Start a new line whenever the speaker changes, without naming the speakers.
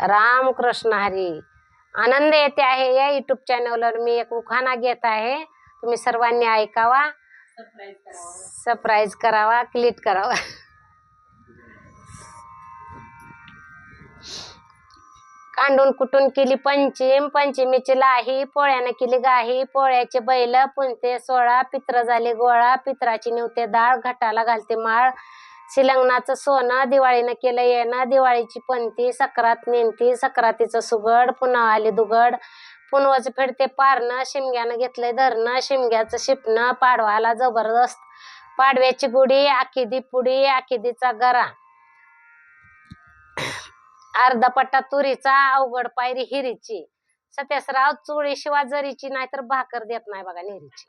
रामकृष्ण हरी.
आनंद येते आहे या युट्यूब चॅनलवर मी एक उखाणा घेत आहे. तुम्ही सर्वांनी ऐकावा.
सरप्राईज करावं.
सरप्राईज करावा. क्लिक करावा. कांडून कुटून केली पंचीम. पंचमीची लाही पोळ्यानं केली गाही. पोळ्याचे बैल पुंते सोळा. पित्र झाले गोळा. पित्राची निवते डाळ घटाला घालते माळ. शिलंगणाचं सोनं दिवाळीनं केलं येणं दिवाळीची पणती सक्रात नेमती सक्रातीचं सुगड पुन्हा आली दुगड. पुनवच फेडते पारणं शिमग्यानं घेतलंय धरणं शिमग्याचं शिपणं पाडवाला जबरदस्त. पाडव्याची गुढी आखिदी पुडी आखिदीचा गरा. अर्धा पट्टा तुरीचा अवघड पायरी हिरीची. सत्यासराव चुळी शिवा जरीची नाहीतर भाकर देत नाही बघा नेरीची